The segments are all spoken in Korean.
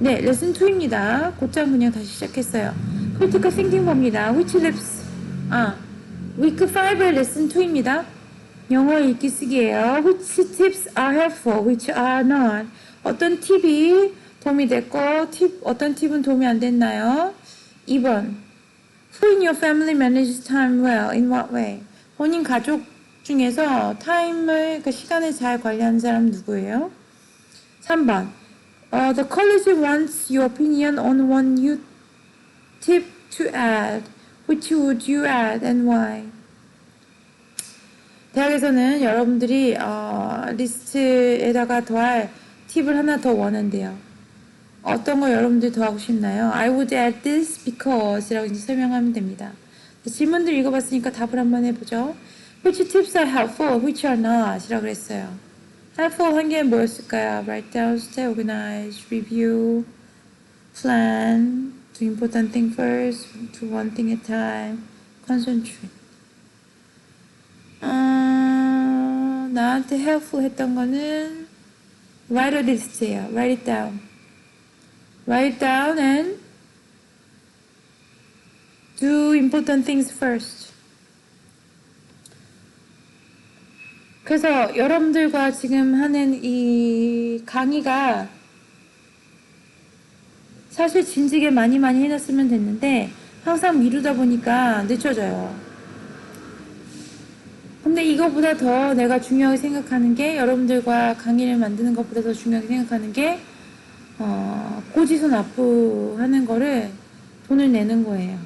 네, 레슨 2입니다. 곧장 그냥 다시 시작했어요. 크리티컬 싱킹 봅니다. Which lips? 아, 위크 5의 레슨 2입니다. 영어 읽기 쓰기예요. Which tips are helpful? Which are not? 어떤 팁이 도움이 됐고, 팁, 어떤 팁은 도움이 안 됐나요? 2번. Who in your family manages time well? In what way? 본인 가족 중에서 타임을, 그 시간을 잘 관리하는 사람 누구예요? 3번. Uh, the college wants your opinion on one new tip to add. Which would you add and why? 대학에서는 여러분들이 어, 리스트에다가 더할 팁을 하나 더 원한대요. 어떤 거 여러분들 더 하고 싶나요? I would add this because 이라고 이제 설명하면 됩니다. 질문들 읽어봤으니까 답을 한번 해보죠. Which tips are helpful? Which are not? 이라고 그랬어요. helpful 한 게 뭐였을까요? Write down, stay organized, review, plan, do important thing first, do one thing at a time, concentrate. 어, 나한테 helpful 했던 거는 write a list예요. Write it down. Write it down and do important things first. 그래서 여러분들과 지금 하는 이 강의가 사실 진지게 많이 많이 해놨으면 됐는데 항상 미루다 보니까 늦춰져요. 근데 이거보다 더 내가 중요하게 생각하는 게 여러분들과 강의를 만드는 것보다 더 중요하게 생각하는 게 어, 고지서 납부하는 거를 돈을 내는 거예요.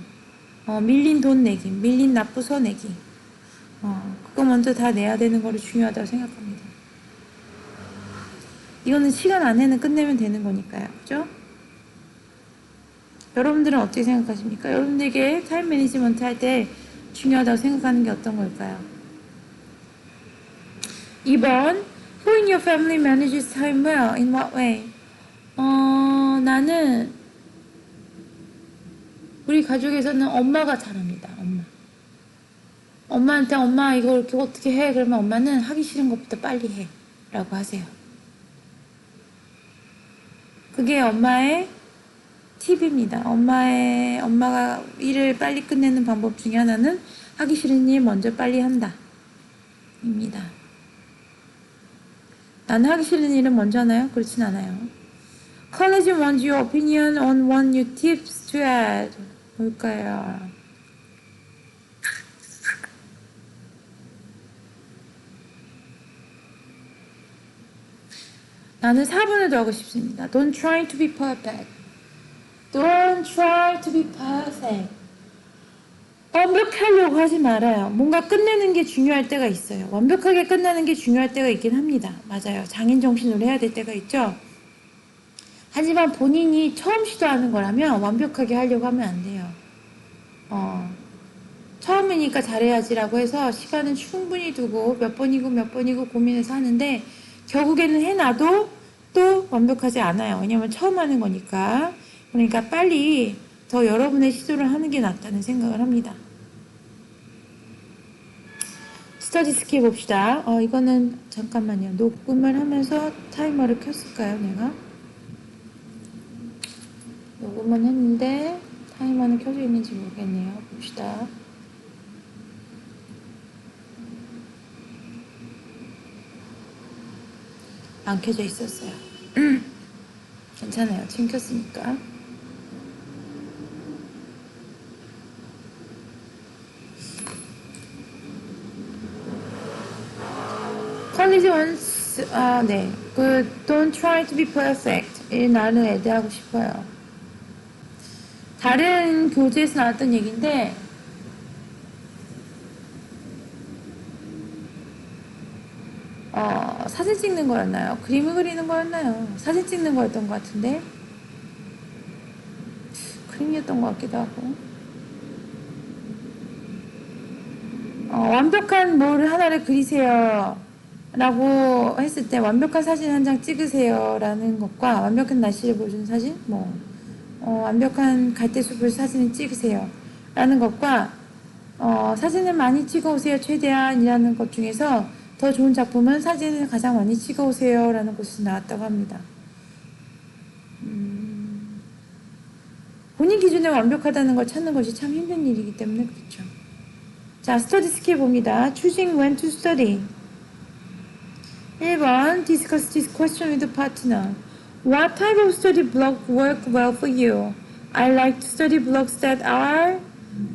어, 밀린 돈 내기, 밀린 납부서 내기. 어, 그거 먼저 다 내야 되는 거를 중요하다고 생각합니다. 이거는 시간 안에는 끝내면 되는 거니까요. 그죠? 여러분들은 어떻게 생각하십니까? 여러분들에게 타임 매니지먼트 할 때 중요하다고 생각하는 게 어떤 걸까요? 2번 Who in your family manages time well? In what way? 어, 나는 우리 가족에서는 엄마가 잘합니다. 엄마. 엄마한테 엄마 이거 이렇게 어떻게 해? 그러면 엄마는 하기 싫은 것부터 빨리 해. 라고 하세요. 그게 엄마의 팁입니다. 엄마의, 엄마가 일을 빨리 끝내는 방법 중에 하나는 하기 싫은 일 먼저 빨리 한다. 입니다. 나는 하기 싫은 일은 먼저 하나요? 그렇진 않아요. College wants your opinion on one new tips to add. 뭘까요? 나는 4번을 더 하고 싶습니다. Don't try to be perfect. Don't try to be perfect. 완벽하려고 하지 말아요. 뭔가 끝내는 게 중요할 때가 있어요. 완벽하게 끝나는 게 중요할 때가 있긴 합니다. 맞아요. 장인 정신으로 해야 될 때가 있죠. 하지만 본인이 처음 시도하는 거라면 완벽하게 하려고 하면 안 돼요. 어, 처음이니까 잘해야지라고 해서 시간은 충분히 두고 몇 번이고 몇 번이고 고민해서 하는데 결국에는 해놔도 또 완벽하지 않아요. 왜냐면 처음 하는 거니까. 그러니까 빨리 더 여러분의 시도를 하는 게 낫다는 생각을 합니다. 스터디 스킬 봅시다. 어, 이거는 잠깐만요. 녹음을 하면서 타이머를 켰을까요, 내가? 녹음은 했는데 타이머는 켜져 있는지 모르겠네요. 봅시다. 안 켜져 있었어요. 괜찮아요. 지금 켰으니까. 컬리지 원스 아 네. 그 don't try to be perfect. 이 나는 애드하고 싶어요. 다른 교재에서 나왔던 얘기인데 어, 사진 찍는 거였나요? 그림을 그리는 거였나요? 사진 찍는 거였던 것 같은데? 그림이었던 것 같기도 하고. 어, 완벽한 뭘 하나를 그리세요. 라고 했을 때 완벽한 사진 한 장 찍으세요. 라는 것과 완벽한 날씨를 보여주는 사진 뭐 어, 완벽한 갈대숲을 사진을 찍으세요. 라는 것과 어, 사진을 많이 찍어오세요. 최대한 이라는 것 중에서 더 좋은 작품은 사진을 가장 많이 찍어오세요 라는 곳에서 나왔다고 합니다. 음, 본인 기준에 완벽하다는 걸 찾는 것이 참 힘든 일이기 때문에 그렇죠. 자, 스터디 스킬 봅니다. Choosing when to study. 1번 Discuss this question with partner. What type of study block work well for you? I like to study blocks that are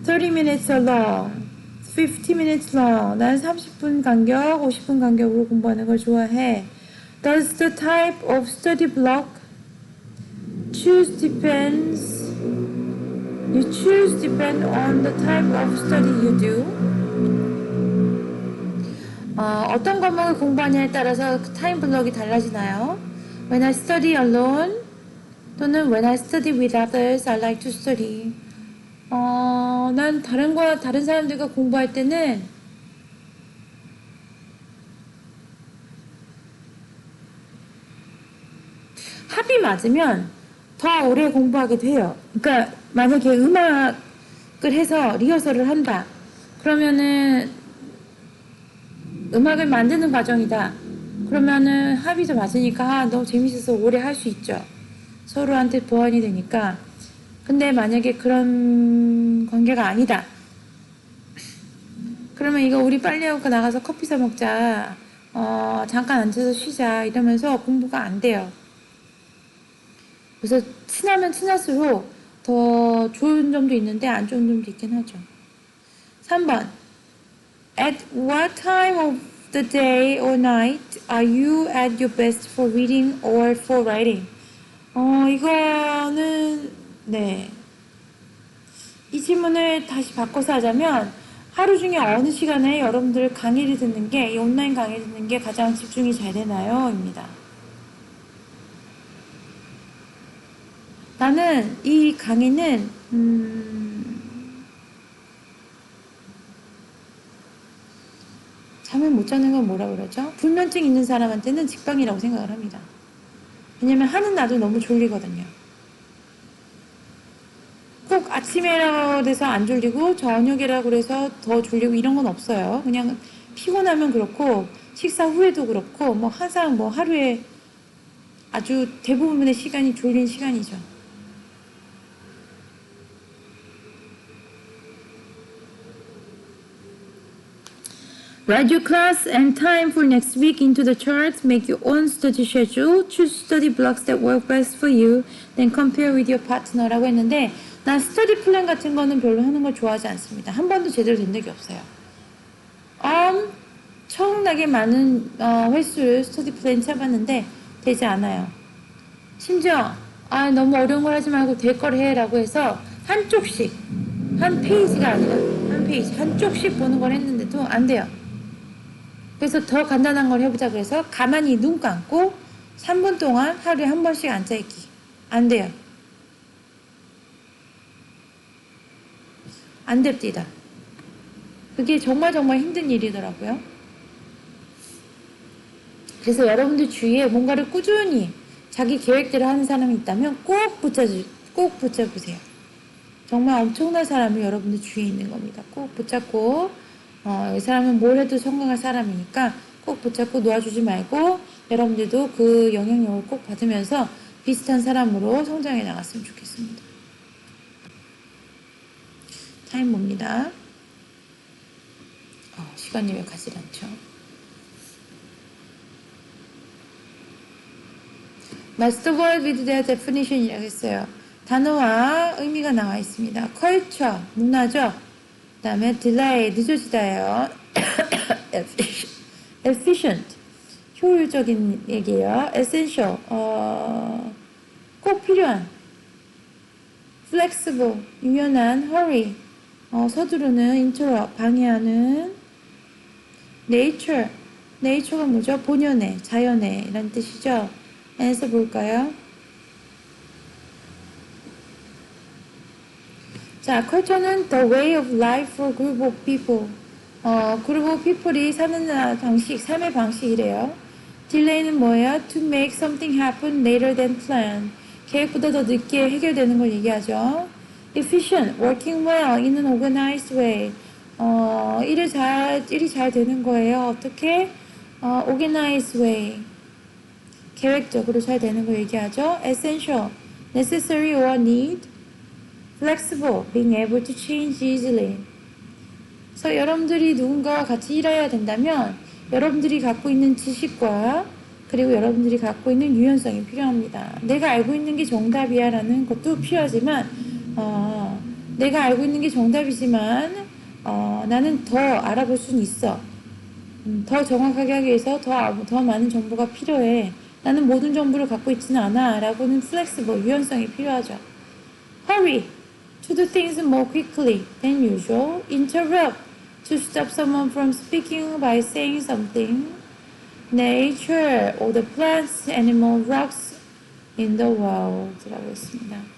30 minutes long, 50 minutes long. 난 30분 간격, 50분 간격으로 공부하는 걸 좋아해. Does the type of study block choose depends you choose depend on the type of study you do? 어, 어떤 과목을 공부하냐에 따라서 그 타임 블럭이 달라지나요? When I study alone 또는 When I study with others, I like to study. 어, 난 다른 거 다른 사람들과 공부할 때는 합이 맞으면 더 오래 공부하게 돼요. 그러니까 만약에 음악을 해서 리허설을 한다. 그러면은 음악을 만드는 과정이다. 그러면은 더 맞으니까 아, 너무 재밌어서 오래 할 수 있죠. 서로한테 보완이 되니까. 근데 만약에 그런 관계가 아니다. 그러면 이거 우리 빨리 하고 나가서 커피 사 먹자. 어, 잠깐 앉아서 쉬자. 이러면서 공부가 안 돼요. 그래서 친하면 친할수록 더 좋은 점도 있는데 안 좋은 점도 있긴 하죠. 3번. At what time of the day or night are you at your best for reading or for writing? 어, 이거는, 네. 이 질문을 다시 바꿔서 하자면, 하루 중에 어느 시간에 여러분들 강의를 듣는 게, 이 온라인 강의를 듣는 게 가장 집중이 잘 되나요? 입니다. 나는 이 강의는 음, 잠을 못 자는 건 뭐라 그러죠? 불면증 있는 사람한테는 직방이라고 생각을 합니다. 왜냐면 하는 나도 너무 졸리거든요. 꼭 아침이라고 그래서 안 졸리고 저녁이라고 그래서 더 졸리고 이런 건 없어요. 그냥 피곤하면 그렇고 식사 후에도 그렇고 뭐 항상 뭐 하루에 아주 대부분의 시간이 졸린 시간이죠. Write your class and time for next week into the charts. Make your own study schedule. Choose study blocks that work best for you. Then compare with your partner라고 했는데 난 스터디 플랜 같은 거는 별로 하는 걸 좋아하지 않습니다. 한 번도 제대로 된 적이 없어요. 엄청나게 많은 어, 횟수를 스터디 플랜 짜봤는데 되지 않아요. 심지어 아 너무 어려운 걸 하지 말고 될 걸 해라고 해서 한쪽씩 한 페이지가 아니라 한 페이지 한쪽씩 보는 걸 했는데도 안 돼요. 그래서 더 간단한 걸 해보자 그래서 가만히 눈 감고 3분 동안 하루에 한 번씩 앉아있기. 안 돼요. 안 됩니다. 그게 정말 정말 힘든 일이더라고요. 그래서 여러분들 주위에 뭔가를 꾸준히 자기 계획대로 하는 사람이 있다면 꼭 붙잡으, 꼭 붙잡으세요. 정말 엄청난 사람이 여러분들 주위에 있는 겁니다. 꼭 붙잡고 어, 이 사람은 뭘 해도 성공할 사람이니까 꼭 붙잡고 놓아주지 말고 여러분들도 그 영향력을 꼭 받으면서 비슷한 사람으로 성장해 나갔으면 좋겠습니다. 타임 봅니다. 어, 시간이 왜 가지 않죠? Word with their definition이라고 했어요. 단어와 의미가 나와 있습니다. culture, 문화죠. 그 다음에 delay, 늦어지다예요. efficient, 효율적인 얘기예요. essential, 어, 꼭 필요한. flexible, 유연한. hurry, 어, 서두르는. interrupt, 방해하는. nature, nature가 뭐죠? 본연의, 자연의 이란 뜻이죠. answer 볼까요? 자, culture는 the way of life for group of people. 어, 그룹 of people이 사는 방식, 삶의 방식이래요. delay는 뭐예요? to make something happen later than planned. 계획보다 더 늦게 해결되는 걸 얘기하죠. Efficient, working well in an organized way. 어, 일을 잘, 일이 잘 되는 거예요. 어떻게? 어, organized way. 계획적으로 잘 되는 거 얘기하죠. essential, necessary or need. flexible, being able to change easily. 그래서 여러분들이 누군가와 같이 일해야 된다면 여러분들이 갖고 있는 지식과 그리고 여러분들이 갖고 있는 유연성이 필요합니다. 내가 알고 있는 게 정답이야 라는 것도 필요하지만 어, 내가 알고 있는 게 정답이지만 어, 나는 더 알아볼 수는 있어. 음, 더 정확하게 하기 위해서 더, 아- 더 많은 정보가 필요해. 나는 모든 정보를 갖고 있지는 않아. 라고는 flexible, 유연성이 필요하죠. Hurry to do things more quickly than usual. Interrupt to stop someone from speaking by saying something. Nature, all the plants, animal, rocks in the world. 라고 했습니다.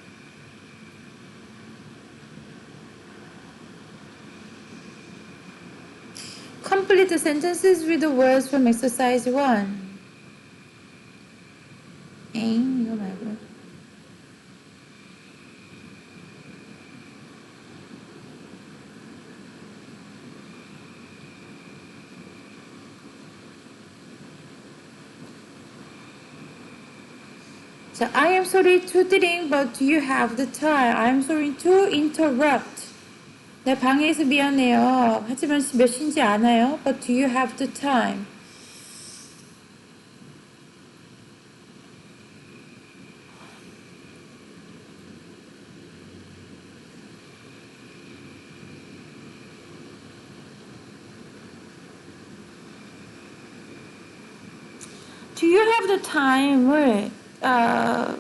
Complete the sentences with the words from exercise 1. 에잉, 이거 말고. 자, I am sorry to drink, but do you have the time? I am sorry to interrupt. 내 방해해서 미안해요. 하지만 몇 시인지 아나요? But do you have the time? Do you have the time을 어,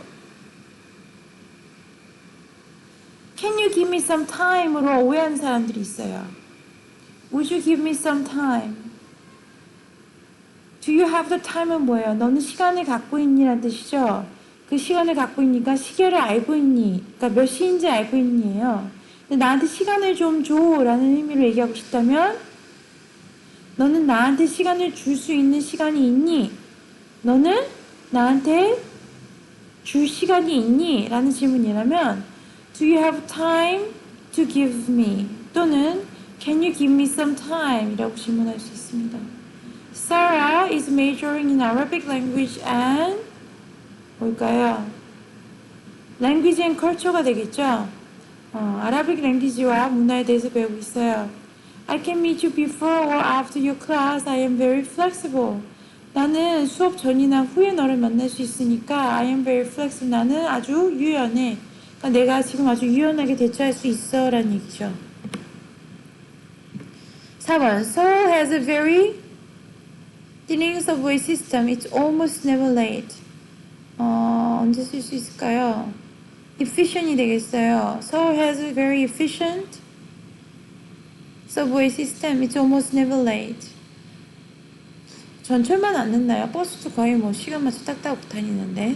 give me some time으로 오해하는 사람들이 있어요. Would you give me some time? Do you have the time은 뭐예요? 너는 시간을 갖고 있니라는 뜻이죠. 그 시간을 갖고 있니까 시계를 알고 있니? 그러니까 몇 시인지 알고 있니예요. 나한테 시간을 좀 줘라는 의미로 얘기하고 싶다면 너는 나한테 시간을 줄 수 있는 시간이 있니? 너는 나한테 줄 시간이 있니? 라는 질문이라면 Do you have time to give me? 또는 Can you give me some time? 이라고 질문할 수 있습니다. Sarah is majoring in Arabic language and 뭘까요? Language and culture가 되겠죠? 어, 아라빅 랭귀지와 문화에 대해서 배우고 있어요. I can meet you before or after your class. I am very flexible. 나는 수업 전이나 후에 너를 만날 수 있으니까 I am very flexible. 나는 아주 유연해. 그러니까 내가 지금 아주 유연하게 대처할 수 있어 라는 얘기죠. 4번 Seoul has a very thinning subway system. It's almost never late. 어, 언제 쓸 수 있을까요? efficient이 되겠어요. Seoul has a very efficient subway system. It's almost never late. 전철만 안 늦나요? 버스도 거의 뭐 시간 맞춰 딱딱 다니는데.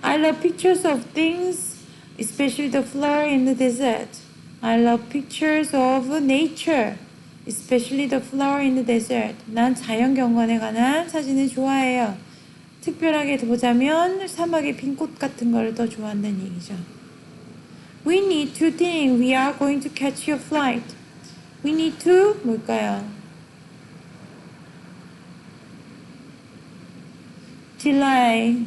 I love pictures of things, especially the flower in the desert. I love pictures of nature, especially the flower in the desert. 난 자연 경관에 관한 사진을 좋아해요. 특별하게 보자면 사막의 빈 꽃 같은 걸 더 좋아한다는 얘기죠. We need to think we are going to catch your flight. We need to 뭘까요? delay.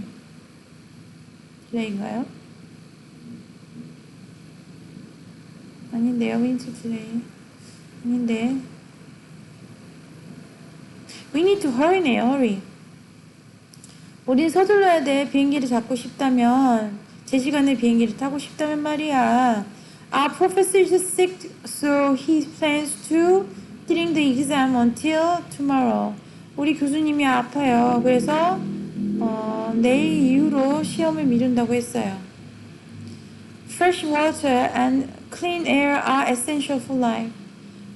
delay인가요? 아닌데요, delay. 아닌데. We need to hurry네요, hurry. 우린 서둘러야 돼. 비행기를 잡고 싶다면, 제 시간에 비행기를 타고 싶다면 말이야. Our professor is sick, so he plans to during the exam until tomorrow. 우리 교수님이 아파요. 그래서 어, 내일 이후로 시험을 미룬다고 했어요. Fresh water and clean air are essential for life.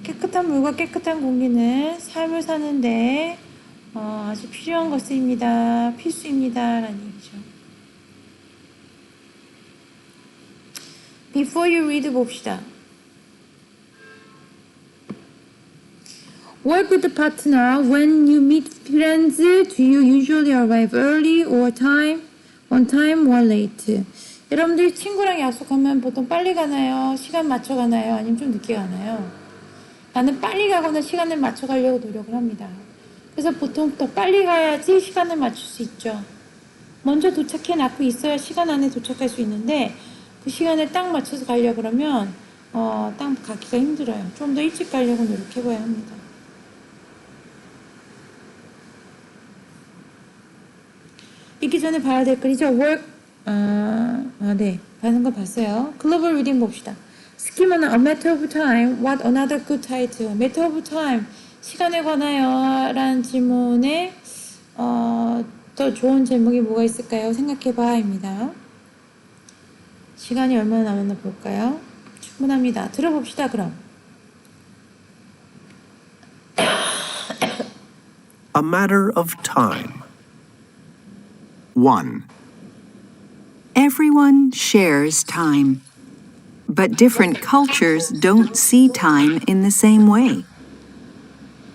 깨끗한 물과 깨끗한 공기는 삶을 사는데 어, 아주 필요한 것입니다. 필수입니다. 라는 얘기죠. Before you read 봅시다. Work with the partner. When you meet friends, do you usually arrive early or time? On time or late? 여러분들 친구랑 약속하면 보통 빨리 가나요? 시간 맞춰 가나요? 아니면 좀 늦게 가나요? 나는 빨리 가거나 시간을 맞춰 가려고 노력을 합니다. 그래서 보통 더 빨리 가야지 시간을 맞출 수 있죠. 먼저 도착해 놨고 있어야 시간 안에 도착할 수 있는데 그 시간에 딱 맞춰서 가려 그러면 어, 딱 가기가 힘들어요. 좀 더 일찍 가려고 노력해 봐야 합니다. 읽기 전에 봐야 될 글이죠. work 아, 아 네. 받는 거 봤어요. 글로벌 리딩 봅시다. 스키머는 A Matter of Time, What Another Good Title. Matter of Time, 시간에 관하여 라는 질문에 어, 더 좋은 제목이 뭐가 있을까요? 생각해봐 입니다. 시간이 얼마나 남았나 볼까요? 충분합니다. 들어봅시다, 그럼. A matter of time. 1. Everyone shares time, but different cultures don't see time in the same way.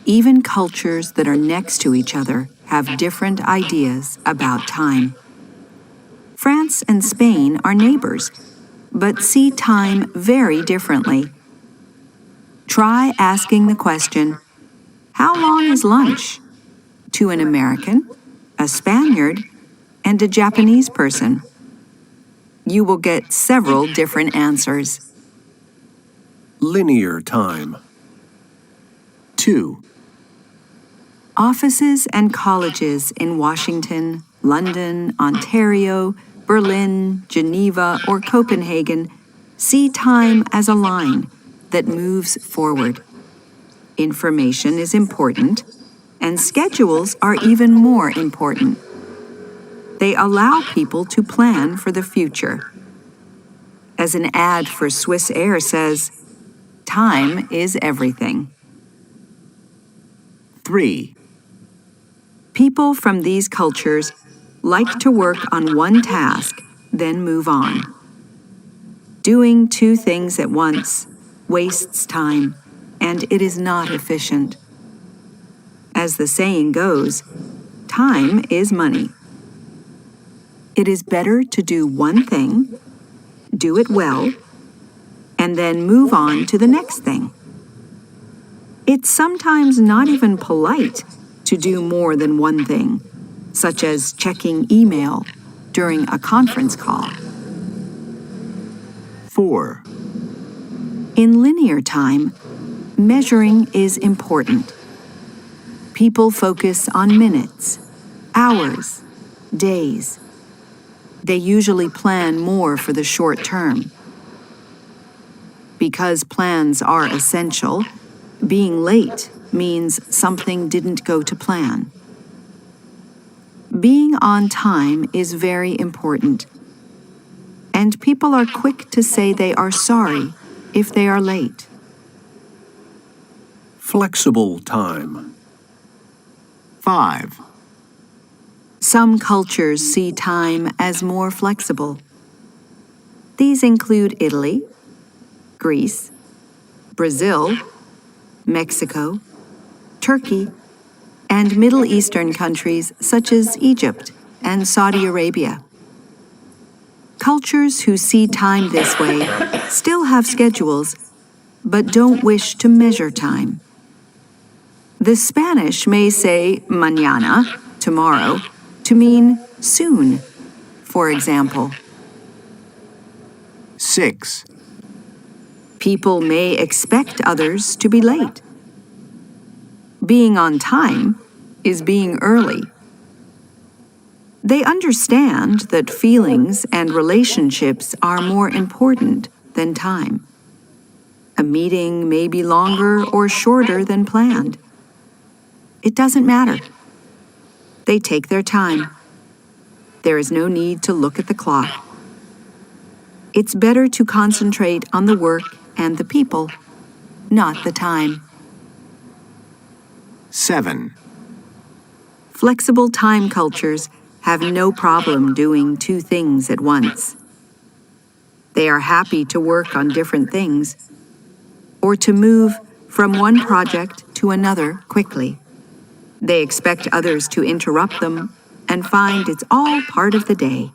Even cultures that are next to each other have different ideas about time. France and Spain are neighbors, but see time very differently. Try asking the question How long is lunch? to an American, a Spaniard, and a Japanese person you will get several different answers. Linear time. 2. Offices and colleges in Washington, London, Ontario, Berlin, Geneva, or Copenhagen see time as a line that moves forward. Information is important, and schedules are even more important. They allow people to plan for the future. As an ad for Swiss Air says, time is everything. 3. People from these cultures like to work on one task, then move on. Doing two things at once wastes time, and it is not efficient. As the saying goes, time is money. It is better to do one thing, do it well, and then move on to the next thing. It's sometimes not even polite to do more than one thing, such as checking email during a conference call. 4. In linear time, measuring is important. People focus on minutes, hours, days. They usually plan more for the short term. Because plans are essential, being late means something didn't go to plan. Being on time is very important. And people are quick to say they are sorry if they are late. Flexible time. 5. Some cultures see time as more flexible. These include Italy, Greece, Brazil, Mexico, Turkey, and Middle Eastern countries such as Egypt and Saudi Arabia. Cultures who see time this way still have schedules, but don't wish to measure time. The Spanish may say mañana, tomorrow, to mean soon, for example. 6. People may expect others to be late. Being on time is being early. They understand that feelings and relationships are more important than time. A meeting may be longer or shorter than planned. It doesn't matter. They take their time. There is no need to look at the clock. It's better to concentrate on the work and the people, not the time. 7. Flexible time cultures have no problem doing two things at once. They are happy to work on different things or to move from one project to another quickly. They expect others to interrupt them and find it's all part of the day.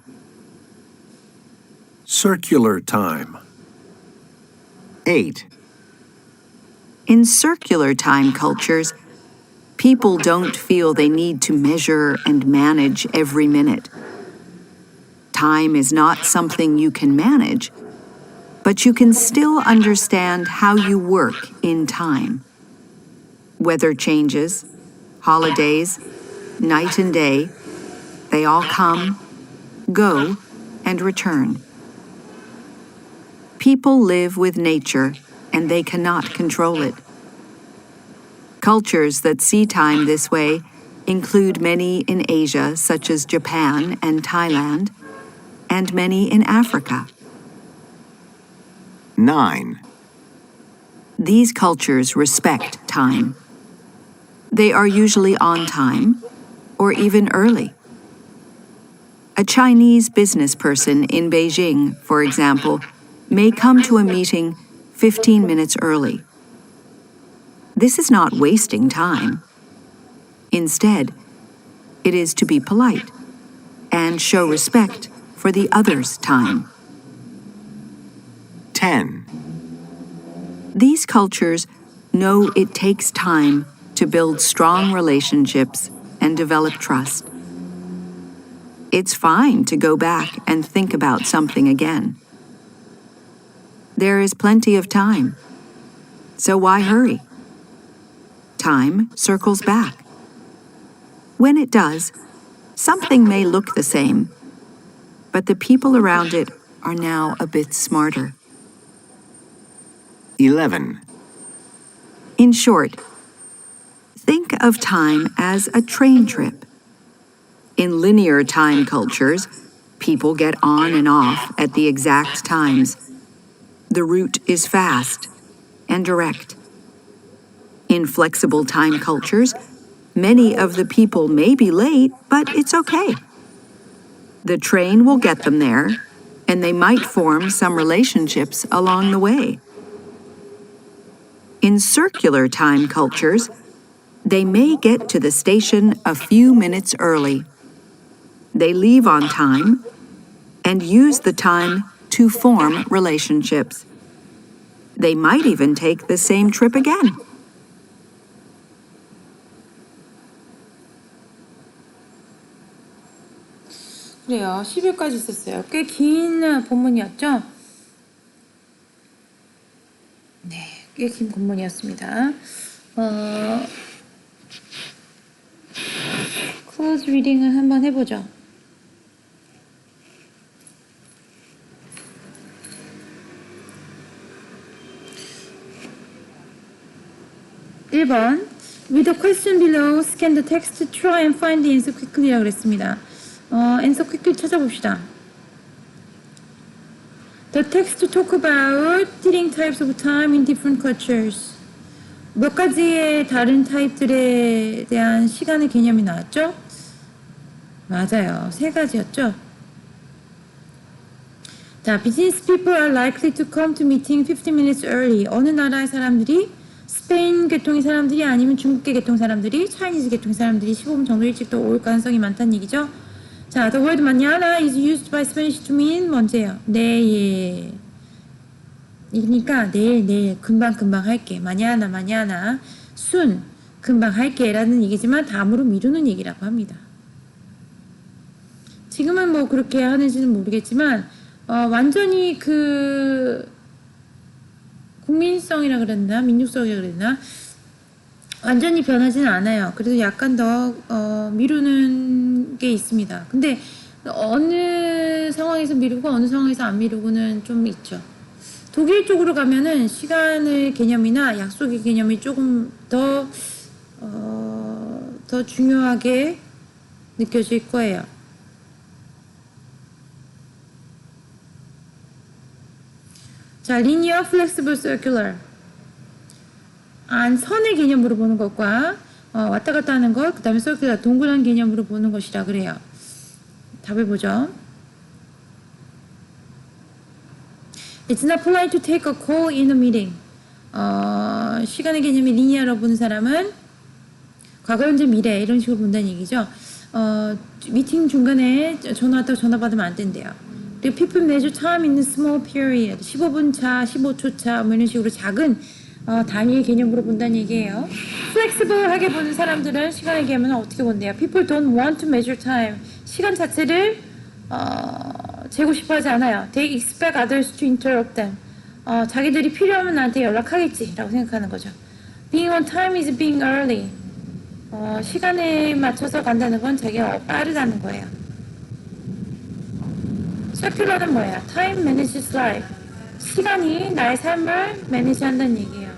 Circular time. 8. In circular time cultures, people don't feel they need to measure and manage every minute. Time is not something you can manage, but you can still understand how you work in time. Weather changes, holidays, night and day, they all come, go, and return. People live with nature and they cannot control it. Cultures that see time this way include many in Asia, such as Japan and Thailand, and many in Africa. 9. These cultures respect time. They are usually on time or even early. A Chinese business person in Beijing, for example, may come to a meeting 15 minutes early. This is not wasting time. Instead, it is to be polite and show respect for the other's time. 10. These cultures know it takes time to build strong relationships and develop trust. It's fine to go back and think about something again. There is plenty of time, so why hurry? Time circles back. When it does, something may look the same, but the people around it are now a bit smarter. 11. In short, think of time as a train trip. In linear time cultures, people get on and off at the exact times. The route is fast and direct. In flexible time cultures, many of the people may be late, but it's okay. The train will get them there, and they might form some relationships along the way. In circular time cultures, they may get to the station a few minutes early. They leave on time and use the time to form relationships. They might even take the same trip again. 그래요. 10일까지 있었어요. 꽤 긴 본문이었죠? 네, 꽤 긴 본문이었습니다. 어, 클로즈 리딩을 한번 해보죠. 일번 With the question below, scan the text try and find the answer quickly라고 그랬습니다. 어, answer quickly 찾아봅시다. The text talk about different types of time in different cultures. 몇 가지의 다른 타입들에 대한 시간의 개념이 나왔죠? 맞아요. 세 가지였죠? 자, business people are likely to come to meeting 15 minutes early. 어느 나라의 사람들이 스페인 계통의 사람들이 아니면 중국계 계통 사람들이 차이니즈 계통 사람들이 15분 정도 일찍 또올 가능성이 많다는 얘기죠. 자, the word mañana is used by Spanish to mean 뭔제요? 내일. 이니까 내일 내일 금방 금방 할게. mañana mañana 순 금방 할게라는 얘기지만 다음으로 미루는 얘기라고 합니다. 지금은 뭐 그렇게 하는지는 모르겠지만 어, 완전히 그 국민성이라 그랬나 민족성이라 그랬나 완전히 변하지는 않아요. 그래도 약간 더 어, 미루는 게 있습니다. 근데 어느 상황에서 미루고 어느 상황에서 안 미루고는 좀 있죠. 독일 쪽으로 가면은 시간의 개념이나 약속의 개념이 조금 더, 어, 더 중요하게 느껴질 거예요. 자, linear, flexible, circular. 안 선의 개념으로 보는 것과 어, 왔다 갔다 하는 것, 그 다음에 circular, 동그란 개념으로 보는 것이라 그래요. 답을 보죠. It's not polite to take a call in a meeting. 어, 시간의 개념이 리니어로 보는 사람은 과거, 현재, 미래 이런 식으로 본다는 얘기죠. 어, 미팅 중간에 전화 왔다고 전화 받으면 안 된대요. 그리고 people measure time in small period. 15분 차, 15초 차, 뭐 이런 식으로 작은 어, 단위의 개념으로 본다는 얘기예요. flexible하게 보는 사람들은 시간의 개념은 어떻게 본대요? People don't want to measure time. 시간 자체를 어, 재고 싶어 하지 않아요. They expect others to interrupt them. 어, 자기들이 필요하면 나한테 연락하겠지라고 생각하는 거죠. Being on time is being early. 어, 시간에 맞춰서 간다는 건 자기가 빠르다는 거예요. circular는 뭐야? Time manages life. 시간이 나의 삶을 매니지 한다는 얘기예요.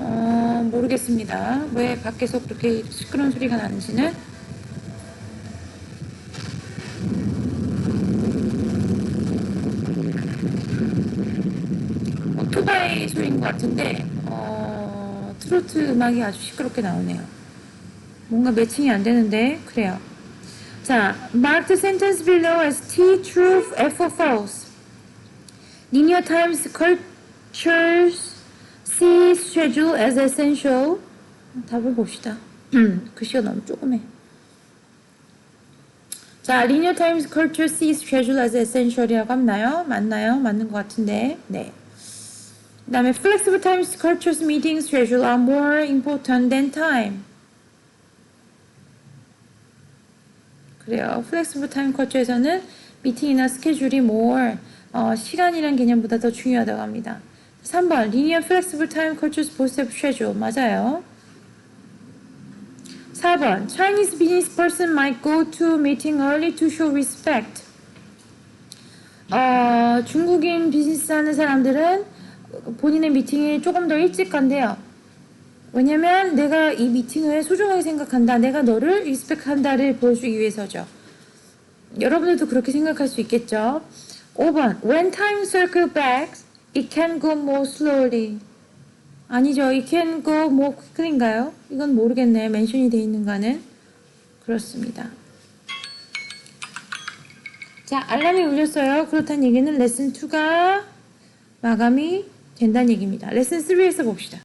어, 모르겠습니다. 왜 밖에서 그렇게 시끄러운 소리가 나는지는. 오토바이 소리인 것 같은데, 어, 트로트 음악이 아주 시끄럽게 나오네요. 뭔가 매칭이 안 되는데, 그래요. 자, mark the sentence below as T, truth, F for false. Linear times, cultures, C, schedule as essential. 답을 봅시다. 글씨가 너무 조그매. 자, linear times, culture, C, schedule as essential이라고 하나요? 맞나요? 맞는 것 같은데. 네. 그 다음에 flexible times, cultures, meetings, schedule are more important than time. 그래요. 플렉시블 타임 커처에서는 미팅이나 스케줄이 more 어, 시간이란 개념보다 더 중요하다고 합니다. 3번 linear flexible time cultures both have schedule 맞아요. 4번 Chinese business person might go to meeting early to show respect. 어, 중국인 비즈니스 하는 사람들은 본인의 미팅에 조금 더 일찍 간대요. 왜냐면 내가 이 미팅을 소중하게 생각한다. 내가 너를 리스펙한다를 보여주기 위해서죠. 여러분들도 그렇게 생각할 수 있겠죠. 5번. When time circle back, it can go more slowly. 아니죠. It can go more quickly인가요? 이건 모르겠네요. 멘션이 돼 있는가는. 그렇습니다. 자, 알람이 울렸어요. 그렇다는 얘기는 레슨 2가 마감이 된다는 얘기입니다. 레슨 3에서 봅시다.